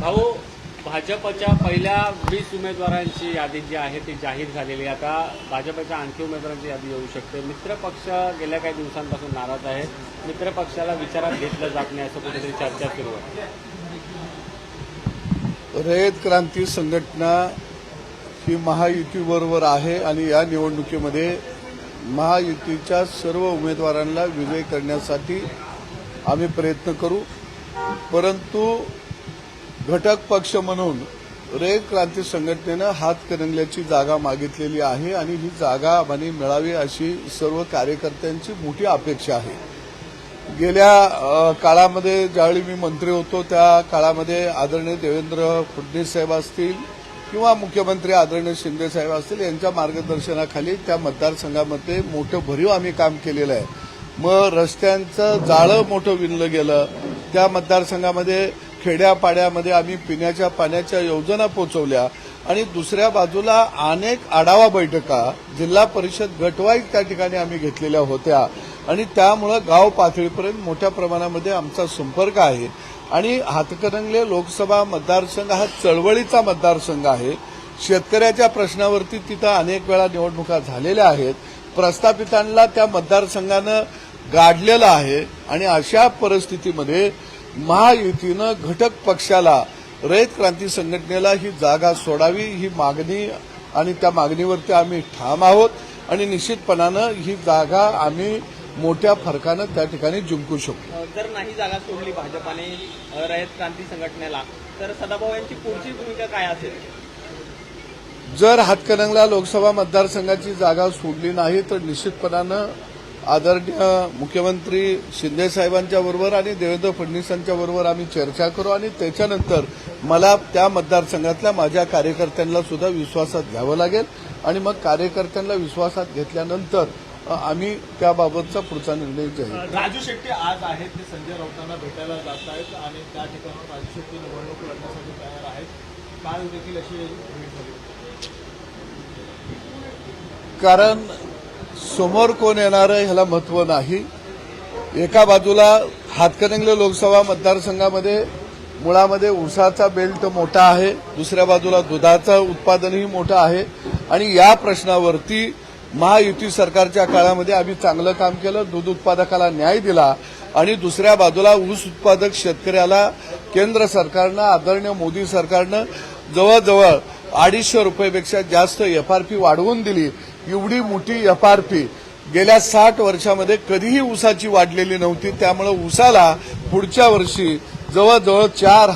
भाऊ भाजपच्या पहिल्या वीस उमेदवारांची यादी जी आहे ती जाहीर झालेली आता भाजपच्या आणखी उमेदवारांची यादी येऊ शकते. मित्र पक्ष गेल्या काही दिवसांपासून नाराज आहे. मित्र पक्षाला विचारात घेतलं जात नाही असं कुठेतरी चर्चा सुरू आहे. रयत क्रांती संघटना ही महायुतीबरोबर आहे आणि या निवडणुकीमध्ये महायुतीच्या सर्व उमेदवारांना विजय करण्यासाठी आम्ही प्रयत्न करू. परंतु घटक पक्ष म्हणून रयत क्रांती संघटनेनं हातकणंगल्याची जागा मागितलेली आहे आणि ही जागा आम्हाला मिळावी अशी सर्व कार्यकर्त्यांची मोठी अपेक्षा आहे. गेल्या काळामध्ये ज्यावेळी मी मंत्री होतो त्या काळामध्ये आदरणीय देवेंद्र फडणवीस साहेब असतील किंवा मुख्यमंत्री आदरणीय शिंदे साहेब असतील यांच्या मार्गदर्शनाखाली त्या मतदारसंघामध्ये मोठं भरीव आम्ही काम केलेलं आहे. मग रस्त्यांचं जाळं मोठं विणलं गेलं त्या मतदारसंघामध्ये खेड्यापाड्यामध्ये आम्ही पिण्याच्या पाण्याच्या योजना पोहोचवल्या आणि दुसऱ्या बाजूला अनेक आढावा बैठका जिल्हा परिषद गटवाईज त्या ठिकाणी आम्ही घेतलेल्या होत्या. आणि त्यामुळं गाव पातळीपर्यंत मोठ्या प्रमाणामध्ये आमचा संपर्क आहे. आणि हातकणंगले लोकसभा मतदारसंघ हा चळवळीचा मतदारसंघ आहे. शेतकऱ्याच्या प्रश्नावरती तिथं अनेक वेळा निवडणुका झालेल्या आहेत. प्रस्थापितांना त्या मतदारसंघानं गाडलेलं आहे आणि अशा परिस्थितीमध्ये महायुतीनं घटक पक्षाला रयत क्रांती संघटनेला ही जागा सोडावी ही मागणी आणि त्या मागणीवरती आम्ही ठाम आहोत आणि निश्चितपणानं ही जागा आम्ही मोठ्या फरकानं त्या ठिकाणी जिंकू शकतो जर नाही जागा सोडली भाजपाने रयत क्रांती संघटनेला तर सदाभाऊ यांची पुढची भूमिका काय असेल? जर हातकणंगला लोकसभा मतदारसंघाची जागा सोडली नाही तर निश्चितपणानं आदरणीय मुख्यमंत्री शिंदे साहेबांच्या बरोबर आणि देवेंद्र फडणवीसांच्या बरोबर आम्ही चर्चा करू आणि त्याच्यानंतर मला त्या मतदारसंघातल्या माझ्या कार्यकर्त्यांना सुद्धा विश्वासात घ्यावं लागेल. आणि मग कार्यकर्त्यांना विश्वासात घेतल्यानंतर आम्ही त्याबाबतचा पुढचा निर्णय जाहीर राजू शेट्टी आज आहेत ते संजय राऊतांना भेटायला जात आहेत आणि त्या ठिकाणी राजू शेट्टी निवडणूक लढण्यासाठी तयार आहेत. काल देखील अशी भेट झाली. कारण समोर कोण येणार आहे ह्याला महत्त्व नाही. एका बाजूला हातकणंगले लोकसभा मतदारसंघामध्ये मुळामध्ये ऊसाचा बेल्ट मोठा आहे दुसऱ्या बाजूला दुधाचं उत्पादनही मोठं आहे आणि या प्रश्नावरती महायुती सरकारच्या काळामध्ये आम्ही चांगलं काम केलं दूध उत्पादकाला न्याय दिला आणि दुसऱ्या बाजूला ऊस उत्पादक शेतकऱ्याला केंद्र सरकारनं आदरणीय मोदी सरकारनं जवळजवळ अडीचशे रुपयेपेक्षा जास्त एफआरपी वाढवून दिली. एवढी मोठी एफआरपी गेल्या साठ वर्षामध्ये कधीही ऊसाची वाढलेली नव्हती. त्यामुळे ऊसाला पुढच्या वर्षी जवळजवळ चार